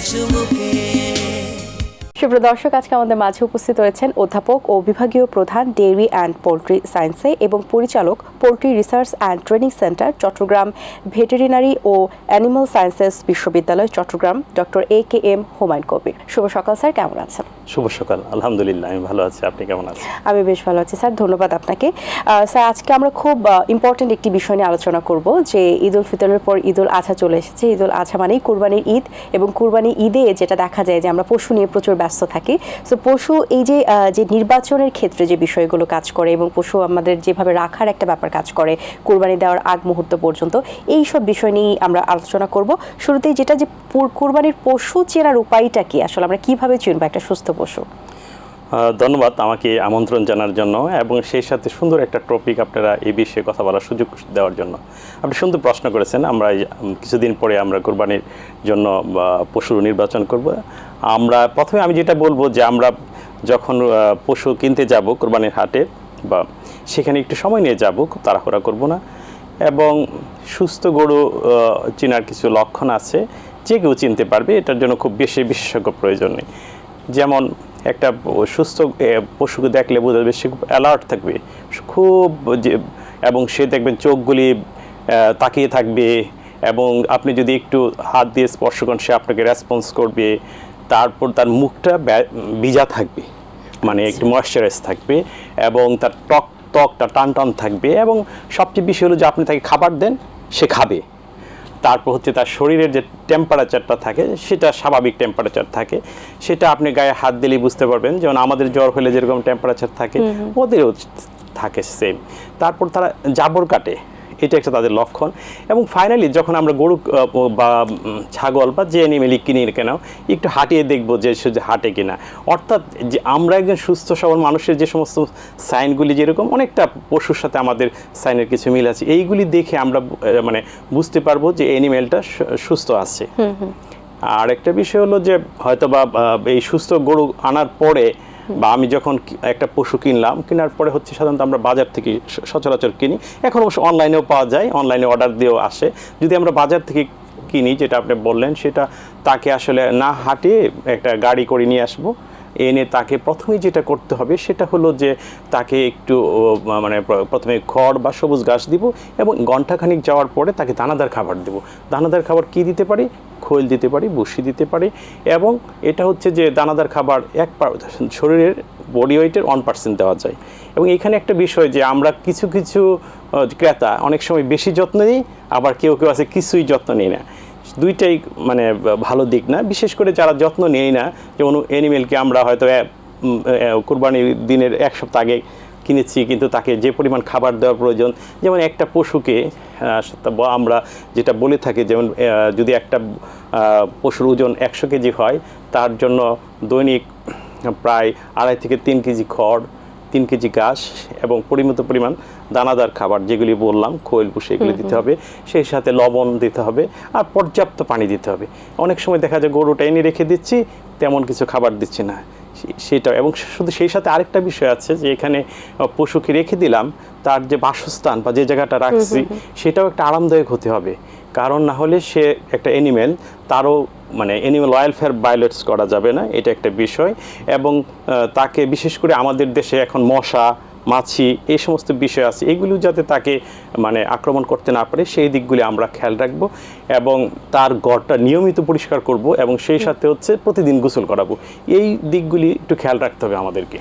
চুমুকে সুপ্রিয় দর্শক আজকে আমাদের মাঝে উপস্থিত রয়েছেন অধ্যাপক ও বিভাগীয় প্রধান ডেয়ারি অ্যান্ড পোলট্রি সায়েন্সে এবং পরিচালক poultry research and training centre Chattogram veterinary O animal sciences বিশ্ববিদ্যালয় Chattogram doctor A K M Humayun Kabir. শুভ সকাল স্যার। কেমন আছেন? শুভ সকাল। আলহামদুলিল্লাহ আমি ভালো আছি। আপনি কেমন আছেন? আমি বেশ ভালো আছি স্যার। ধন্যবাদ আপনাকে। স্যার আজকে আমরা খুব ইম্পর্টেন্ট একটি বিষয় নিয়ে আলোচনা করব যে ঈদ উল ফিতরের পর ঈদ উল আজহা চলে এসেছে। ঈদ উল আজহা মানেই কুরবানির ঈদ এবং কুরবানি ঈদে যেটা দেখা যায় যে আমরা পশু নিয়ে প্রচুর ব্যস্ত থাকি। সো পশু এই যে যে নির্বাচনের ক্ষেত্রে যে বিষয়গুলো কাজ করে এবং পশু আমাদের যেভাবে রাখার একটা ব্যাপার কাজ করে, কোরবানি দেওয়ার আগ মুহূর্ত পর্যন্ত, এই সব বিষয় নিয়েই আমরা আলোচনা করব। শুরুতেই যেটা যে কোরবানির পশু চেনার উপায়টা কি? আসলে আমরা কীভাবে চিনবো একটা সুস্থ পশু? ধন্যবাদ আমাকে আমন্ত্রণ জানার জন্য এবং সেই সাথে সুন্দর একটা টপিক আপনারা এই বিষয়ে কথা বলার সুযোগ দেওয়ার জন্য। আপনি সুন্দর প্রশ্ন করেছেন, আমরা কিছুদিন পরে আমরা কোরবানির জন্য পশু নির্বাচন করব। আমরা প্রথমে আমি যেটা বলব যে আমরা যখন পশু কিনতে যাব কোরবানির হাটে বা সেখানে একটু সময় নিয়ে যাব তাড়াহুড়া করব না। এবং সুস্থ গরু চেনার কিছু লক্ষণ আছে, যে কেউ চিনতে পারবে, এটার জন্য খুব বেশি বিশেষজ্ঞ প্রয়োজন নেই। যেমন একটা সুস্থ পশুকে দেখলে বোঝা যাবে সে খুব অ্যালার্ট থাকবে, খুব যে, এবং সে দেখবেন চোখগুলি তাকিয়ে থাকবে এবং আপনি যদি একটু হাত দিয়ে স্পর্শ করেন, সে আপনাকে রেসপন্স করবে। তারপর তার মুখটা ভিজা থাকবে মানে একটু ময়শ্চারাইজ থাকবে এবং তার টক ত্বকটা টান টান থাকবে এবং সবচেয়ে বেশি হলো যে আপনি তাকে খাবার দেন সে খাবে। তারপর হচ্ছে তার শরীরের যে টেম্পারেচারটা থাকে সেটা স্বাভাবিক টেম্পারেচার থাকে। সেটা আপনি গায়ে হাত দিলেই বুঝতে পারবেন যেমন আমাদের জ্বর হলে যেরকম টেম্পারেচার থাকে ওদেরও থাকে সেম তারপর তারা জাবর কাটে এটা একটা তাদের লক্ষণ। এবং ফাইনালি যখন আমরা গরু বা ছাগল বা যে অ্যানিমেলই কিনি কেন একটু হাঁটিয়ে দেখব যে সে হাঁটে কিনা। অর্থাৎ যে আমরা একজন সুস্থ সবল মানুষের যে সমস্ত সাইনগুলি যেরকম অনেকটা পশুর সাথে আমাদের সাইনের কিছু মিল আছে। এইগুলি দেখে আমরা মানে বুঝতে পারব যে অ্যানিমেলটা সুস্থ আছে। আর একটা বিষয় হলো যে হয়তো বা এই সুস্থ গরু আনার পরে বা আমি যখন একটা পশু কিনলাম, কেনার পরে হচ্ছে সাধারণত আমরা বাজার থেকে সচরাচর কিনি। এখন অবশ্য অনলাইনেও পাওয়া যায়, অনলাইনে অর্ডার দিয়েও আসে। যদি আমরা বাজার থেকে কিনি, যেটা আপনি বললেন, সেটা তাকে আসলে না হাঁটিয়ে একটা গাড়ি করে নিয়ে আসব। এনে তাকে প্রথমেই যেটা করতে হবে, সেটা হলো যে তাকে একটু মানে প্রথমে খড় বা সবুজ ঘাস দিব এবং ঘন্টাখানিক যাওয়ার পরে তাকে দানাদার খাবার দেব। দানাদার খাবার কি দিতে পারি? খোল দিতে পারি বসি দিতে পারি এবং এটা হচ্ছে যে দানাদার খাবার এক শরীরের বডি ওয়েটের ওয়ান পার্সেন্ট দেওয়া যায়। এবং এখানে একটা বিষয় যে আমরা কিছু কিছু ক্রেতা অনেক সময় বেশি যত্ন নিই, আবার কেউ কেউ আছে কিছুই যত্ন নিই না। দুইটাই মানে ভালো দিক না। বিশেষ করে যারা যত্ন নেই না, যেমন অ্যানিমেলকে আমরা হয়তো কোরবানির দিনের এক সপ্তাহ আগে কিনেছি, কিন্তু তাকে যে পরিমাণ খাবার দেওয়ার প্রয়োজন, যেমন একটা পশুকে আমরা যেটা বলে থাকি, যেমন যদি একটা পশুর ওজন একশো কেজি হয় তার জন্য দৈনিক প্রায় আড়াই থেকে তিন কেজি খড় তিন কেজি ঘাস এবং পরিমিত পরিমাণ দানাদার খাবার যেগুলি বললাম খোল পুষে এগুলি দিতে হবে। সেই সাথে লবণ দিতে হবে আর পর্যাপ্ত পানি দিতে হবে। অনেক সময় দেখা যায় গরুটা এনে রেখে দিচ্ছি তেমন কিছু খাবার দিচ্ছি না। সেটা এবং শুধু সেই সাথে আরেকটা বিষয় আছে যে এখানে পশুকে রেখে দিলাম তার যে বাসস্থান বা যে জায়গাটা রাখছি সেটাও একটা আরামদায়ক হতে হবে। কারণ না হলে সে একটা অ্যানিমেল তারও মানে অ্যানিমেল ওয়েলফেয়ার বায়োলেটস করা যাবে না এটা একটা বিষয়। এবং তাকে বিশেষ করে আমাদের দেশে এখন মশা মাছি এই সমস্ত বিষয় আছে এগুলো যাতে তাকে মানে আক্রমণ করতে না পারে সেই দিকগুলি আমরা খেয়াল রাখব এবং তার গড়টা নিয়মিত পরিষ্কার করব এবং সেই সাথে হচ্ছে প্রতিদিন গোসল করাবো। এই দিকগুলি একটু খেয়াল রাখতে হবে আমাদেরকে।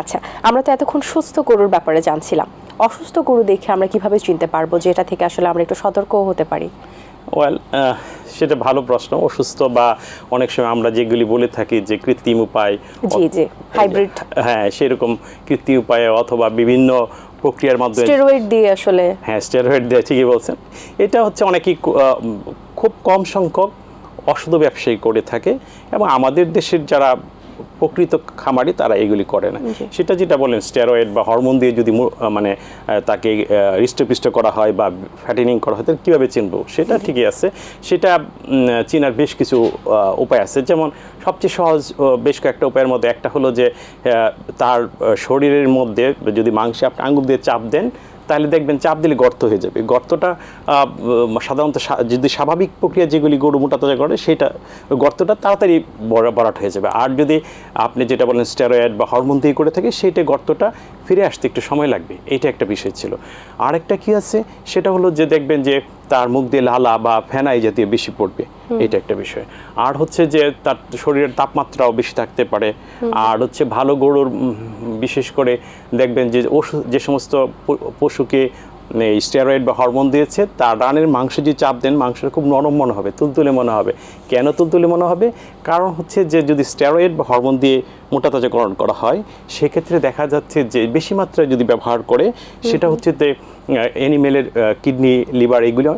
আচ্ছা আমরা তো এতক্ষণ সুস্থ গরুর ব্যাপারে জানছিলাম। অসুস্থ গরু দেখে আমরা কীভাবে চিনতে পারব যে এটা থেকে আসলে আমরা একটু সতর্ক হতে পারি? ওয়েল সেটা ভালো প্রশ্ন। অসুস্থ বা অনেক সময় আমরা যেগুলি বলে থাকি যে কৃত্রিম উপায় জি জি হাইব্রিড হ্যাঁ সেরকম কৃত্রিম উপায়ে অথবা বিভিন্ন প্রক্রিয়ার মাধ্যমে স্টেরয়েড দিয়ে আসলে। হ্যাঁ স্টেরয়েড দিয়ে ঠিকই বলছেন। এটা হচ্ছে অনেকেই খুব কম সংখ্যক অসাধু ব্যবসায়ী করে থাকে এবং আমাদের দেশের যারা প্রকৃত খামারি তারা এগুলি করে না। সেটা যেটা বলেন স্টেরয়েড বা হরমোন দিয়ে যদি মানে তাকে হৃষ্টপুষ্ট করা হয় বা ফ্যাটেনিং করা হয় তাহলে কীভাবে চিনবো? সেটা ঠিকই আছে। সেটা চিনার বেশ কিছু উপায় আছে। যেমন সবচেয়ে সহজ বেশ কয়েকটা উপায়ের মধ্যে একটা হলো যে তার শরীরের মধ্যে যদি মাংসে আপনি আঙুল দিয়ে চাপ দেন তাহলে দেখবেন চাপ দিলে গর্ত হয়ে যাবে। গর্তটা সাধারণত যদি স্বাভাবিক প্রক্রিয়া যেগুলি গরু মোটা তাজা করে, সেটা, গর্তটা তাড়াতাড়ি বরাট হয়ে যাবে। আর যদি আপনি যেটা বলেন স্টেরয়েড বা হরমোন দিয়ে করে থাকে, সেটা গর্তটা ফিরে আসতে একটু সময় লাগবে। এটা একটা বিষয় ছিল। আরেকটা কি আছে? সেটা হলো যে দেখবেন যে তার মুখ দিয়ে লালা বা ফেনাই জাতীয় বেশি পড়বে। এটা একটা বিষয়। আর হচ্ছে যে তার শরীরের তাপমাত্রাও বেশি থাকতে পারে। আর হচ্ছে ভালো গরুর বিশেষ করে দেখবেন যে ওষুধ যে সমস্ত পশুকে এই স্টেরয়েড বা হরমোন দিয়েছে তার রানের মাংস যদি চাপ দেন মাংসটা খুব নরম মনে হবে তুলতুলে মনে হবে। কেন তুলতুলে মনে হবে? কারণ হচ্ছে যে যদি স্টেরয়েড বা হরমোন দিয়ে মোটা তাজাকরণ করা হয় সেক্ষেত্রে দেখা যাচ্ছে যে বেশি মাত্রায় যদি ব্যবহার করে সেটা হচ্ছে যে অ্যানিমেলের কিডনি লিভার এগুলো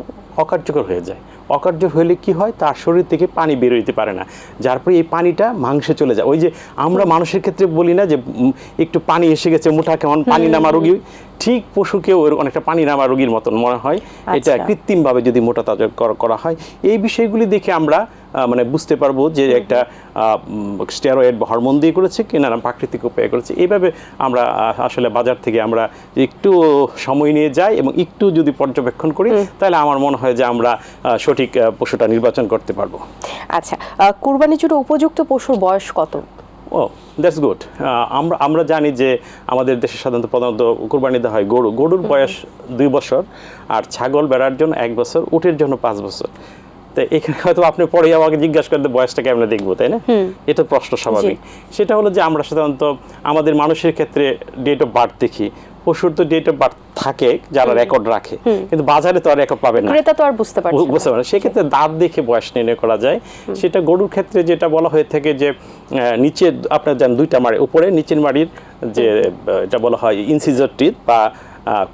অকার্যকর হয়ে যায়। অকার্য হলে কি হয়? তার শরীর থেকে পানি বের হইতে পারে না। যার ফলে এই পানিটা মাংসে চলে যায়। ওই যে আমরা মানুষের ক্ষেত্রে বলি না যে একটু পানি এসে গেছে মোটা কেমন? পানি নামা রোগী ঠিক পশুকেও ওর অনেকটা পানি নামা রোগীর মতন মনে হয়। এটা আচ্ছা। কৃত্রিমভাবে যদি মোটা তাজা করা- হয়। এই বিষয়গুলি দেখে আমরা মানে বুঝতে পারব যে একটা স্টেরয়েড হরমোন দিয়ে করেছে কি না প্রাকৃতিক উপায়ে করেছে। এইভাবে আমরা আসলে বাজার থেকে আমরা একটু সময় নিয়ে যাই এবং একটু যদি পর্যবেক্ষণ করি তাহলে আমার মনে হয় যে আমরা সঠিক পশুটা নির্বাচন করতে পারব। আচ্ছা আহ, কুরবানির জন্য উপযুক্ত পশুর বয়স কত? ও দ্যাটস গুড আমরা আমরা জানি যে আমাদের দেশে সাধারণত প্রধানত কোরবানি দেওয়া হয় গরু। গরুর বয়স দুই বছর আর ছাগল বেড়ার জন্য এক বছর উটের জন্য পাঁচ বছর। তো এখানে হয়তো আপনি পরে আমাকে জিজ্ঞাসা করতে বয়সটা কেমন দেখব তাই না? এটা প্রশ্ন স্বাভাবিক। সেটা হলো যে আমরা সাধারণত আমাদের মানুষের ক্ষেত্রে ডেট অফ বার্থ দেখি। পশুর তো ডেট অফ বার্থ থাকে যারা রেকর্ড রাখে। কিন্তু বাজারে তো আর রেকর্ড পাবে না। ক্রেতা তো আর বুঝতে পারছে না। বুঝতে সেক্ষেত্রে দাঁত দেখে বয়স নির্ণয় করা যায়। সেটা গরুর ক্ষেত্রে যেটা বলা হয়ে থাকে যে নিচে আপনার যান দুইটা মাড়ি উপরে নিচের মাড়ির যে এটা বলা হয় ইনসিজর টিথ বা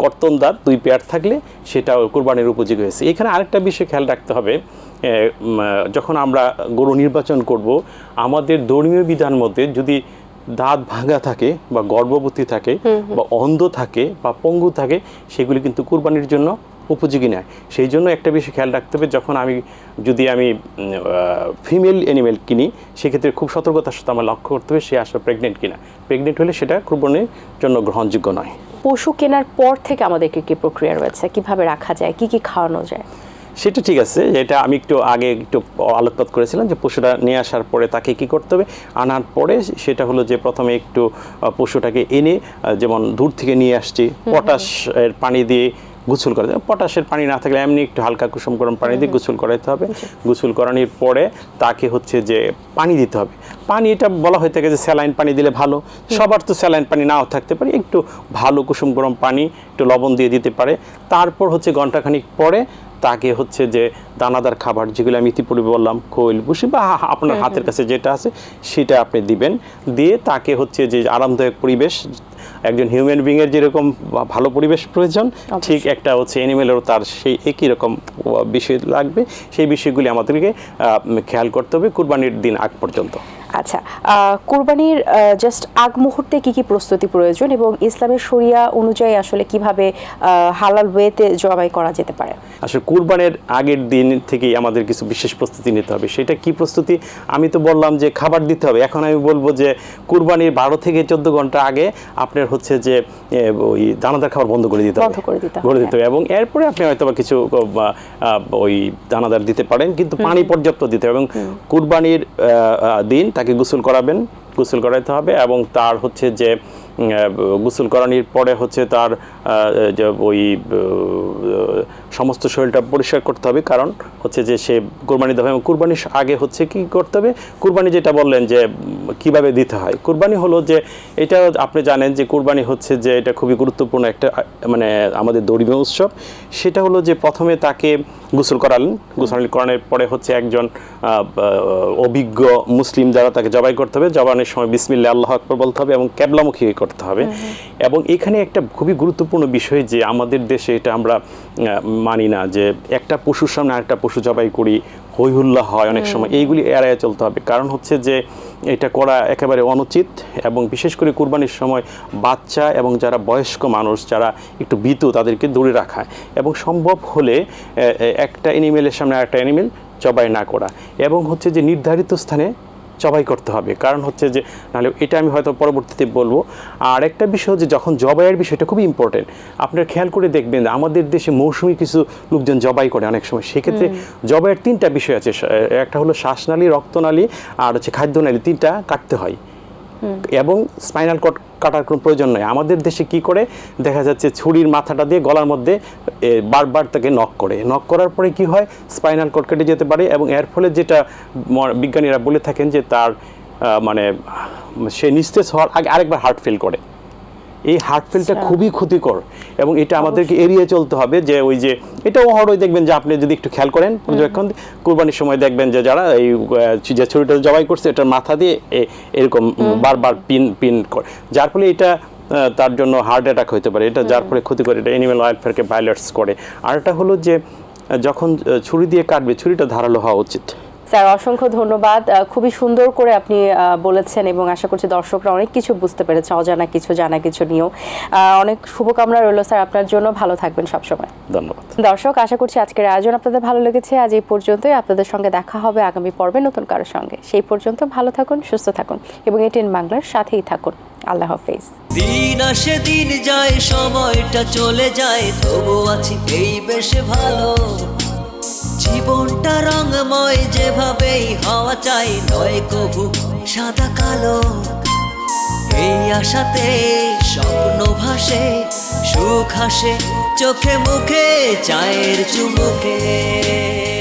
কর্তন দাঁত দুই পেয়ার থাকলে সেটা কোরবানির উপযোগী হয়েছে। এখানে আরেকটা বিষয় খেয়াল রাখতে হবে। যখন আমরা গরু নির্বাচন করব আমাদের ধর্মীয় বিধান মধ্যে যদি দাঁত ভাঙা থাকে বা গর্ভবতী থাকে বা অন্ধ থাকে বা পঙ্গু থাকে সেগুলি কিন্তু কুরবানির জন্য উপযোগী নয়। সেই জন্য একটা বিষয় খেয়াল রাখতে হবে যখন আমি যদি আমি ফিমেল অ্যানিমেল কিনি সেক্ষেত্রে খুব সতর্কতার সাথে আমার লক্ষ্য করতে হবে সে আসলে প্রেগনেন্ট কিনা। প্রেগনেন্ট হলে সেটা কুরবানির জন্য গ্রহণযোগ্য নয়। পশু কেনার পর থেকে আমাদেরকে কি প্রক্রিয়া রয়েছে? কীভাবে রাখা যায়? কি কি খাওয়ানো যায়? সেটা ঠিক আছে এটা আমি একটু আগে একটু আলোকপাত করেছিলাম যে পশুটা নিয়ে আসার পরে তাকে কি করতে হবে? আনার পরে সেটা হলো যে প্রথমে একটু পশুটাকে এনে যেমন দূর থেকে নিয়ে আসছি পটাশ এর পানি দিয়ে গোসল করা যায়। পটাশের পানি না থাকলে এমনি একটু হালকা কুসুম গরম পানি দিয়ে গোসল করাইতে হবে। গোসল করানোর পরে তাকে হচ্ছে যে পানি দিতে হবে। পানি এটা বলা হয়ে থাকে যে স্যালাইন পানি দিলে ভালো। সবার তো স্যালাইন পানি নাও থাকতে পারে। একটু ভালো কুসুম গরম পানি একটু লবণ দিয়ে দিতে পারে। তারপর হচ্ছে ঘন্টাখানিক পরে তাকে হচ্ছে যে দানাদার খাবার যেগুলো আমি ইতিপূর্বে বললাম খৈল ভুসি বা আপনার হাতের কাছে যেটা আছে সেটা আপনি দিবেন। দিয়ে তাকে হচ্ছে যে আরামদায়ক পরিবেশ একজন হিউম্যান বিংয়ের যেরকম ভালো পরিবেশ প্রয়োজন ঠিক একটা হচ্ছে অ্যানিমেলেরও তার সেই একই রকম বিষয় লাগবে। সেই বিষয়গুলি আমাদেরকে খেয়াল করতে হবে কুরবানির দিন আগ পর্যন্ত। আচ্ছা কুরবানির জাস্ট আগ মুহূর্তে কি কি প্রস্তুতি প্রয়োজন এবং ইসলামের শরিয়া অনুযায়ী আসলে কীভাবে হালাল ওয়েতে জবাই করা যেতে পারে? আসলে কুরবানের আগের দিন থেকেই আমাদের কিছু বিশেষ প্রস্তুতি নিতে হবে। সেটা কি প্রস্তুতি? আমি তো বললাম যে খাবার দিতে হবে। এখন আমি বলব যে কুরবানির বারো থেকে চোদ্দ ঘণ্টা আগে আপনার হচ্ছে যে ওই দানাদার খাবার বন্ধ করে দিতে হবে। বন্ধ করে দিতে হবে, করে দিতে এবং এরপরে আপনি হয়তো বা কিছু ওই দানাদার দিতে পারেন কিন্তু পানি পর্যাপ্ত দিতে হবে। এবং কুরবানির দিন তাকে গোসল করাবেন, গোসল করাইতে হবে এবং তার হচ্ছে যে গোসল করানোর পরে হচ্ছে তার যে ওই সমস্ত শরীরটা পরিষ্কার করতে হবে। কারণ হচ্ছে যে সে কুরবানি দেবে এবং কুরবানির আগে হচ্ছে কি করতে হবে? কুরবানি যেটা বললেন যে কীভাবে দিতে হয়? কুরবানি হলো যে এটা আপনি জানেন যে কুরবানি হচ্ছে যে এটা খুবই গুরুত্বপূর্ণ একটা মানে আমাদের ধর্মীয় উৎসব। সেটা হলো যে প্রথমে তাকে গোসল করালেন। গোসল করানোর পরে হচ্ছে একজন অভিজ্ঞ মুসলিম যারা তাকে জবাই করতে হবে জবানের সময় বিসমিল্লা আল্লাহ আকবর বলতে হবে এবং ক্যাবলামুখী করতে হবে। এবং এখানে একটা খুবই গুরুত্বপূর্ণ বিষয় যে আমাদের দেশে এটা আমরা মানি না যে একটা পশুর সামনে আরেকটা পশু জবাই করি হই হুল্লা হয় অনেক সময়। এইগুলি এড়াইয়া চলতে হবে। কারণ হচ্ছে যে এটা করা একেবারে অনুচিত এবং বিশেষ করে কুরবানির সময় বাচ্চা এবং যারা বয়স্ক মানুষ, যারা একটু বিতু তাদেরকে দূরে রাখা। এবং সম্ভব হলে একটা অ্যানিমেলের সামনে আরেকটা অ্যানিমেল জবাই না করা। এবং হচ্ছে যে নির্ধারিত স্থানে জবাই করতে হবে। কারণ হচ্ছে যে নাহলে এটা আমি হয়তো পরবর্তীতে বলব। আর একটা বিষয় যে যখন জবাইয়ের বিষয়টা খুবই ইম্পর্টেন্ট আপনারা খেয়াল করে দেখবেন আমাদের দেশে মৌসুমি কিছু লোকজন জবাই করে অনেক সময়। সেক্ষেত্রে জবাইয়ের তিনটা বিষয় আছে। একটা হলো শ্বাসনালী রক্তনালী আর হচ্ছে খাদ্যনালী তিনটা কাটতে হয়। এবং স্পাইনাল কট কাটার কোনো প্রয়োজন নয় আমাদের দেশে কি করে? দেখা যাচ্ছে ছুরির মাথাটা দিয়ে গলার মধ্যে বারবার তাকে নক করে। নক করার পরে কি হয়? স্পাইনাল কট কেটে যেতে পারে এবং এর ফলে যেটা বিজ্ঞানীরা বলে থাকেন যে তার মানে সে নিস্তেজ হওয়ার আগে আরেকবার হার্ট ফেল করে। এই হার্ট ফেলটা আচ্ছা। খুবই ক্ষতিকর এবং এটা আমাদেরকে এড়িয়ে চলতে হবে যে ওই যে এটা অহরই দেখবেন যে আপনি যদি একটু খেয়াল করেন পর্যবেক্ষণ কুরবানির সময় দেখবেন যে যারা এই যে ছুরিটা জবাই করছে এটার মাথা দিয়ে এরকম বারবার পিন পিন করে। যার ফলে এটা তার জন্য হার্ট অ্যাটাক হতে পারে। এটা যার ফলে ক্ষতি করে এটা অ্যানিমেল ওয়েলফেয়ারকে ভায়োলেটস করে। আর একটা হলো যে যখন ছুরি দিয়ে কাটবে ছুরিটা ধারালো হওয়া উচিত। স্যার অসংখ্য ধন্যবাদ। খুবই সুন্দর করে আপনি বলেছেন এবং আশা করছি দর্শকরা অনেক কিছু বুঝতে পেরেছে অজানা কিছু জানা কিছু নিয়েও। অনেক শুভকামনা রইল স্যার আপনার জন্য। ভালো থাকবেন সবসময়। ধন্যবাদ। দর্শক আশা করছি আজকের আয়োজন আপনাদের ভালো লেগেছে। আজ এই পর্যন্তই। আপনাদের সঙ্গে দেখা হবে আগামী পর্বে নতুন কারোর সঙ্গে। সেই পর্যন্ত ভালো থাকুন সুস্থ থাকুন এবং এটিএন বাংলার সাথেই থাকুন। আল্লাহ হাফেজ। দিন আসে দিন যায় সময়টা চলে যায়। তবু আছি এই বেশ ভালো। জীবনটা যেভাবেই হওয়া চাই, নয় কবু সাদা কালো। এই আশাতে স্বপ্ন ভাসে, সুখ হাসে চোখে মুখে, চায়ের চুমুকে।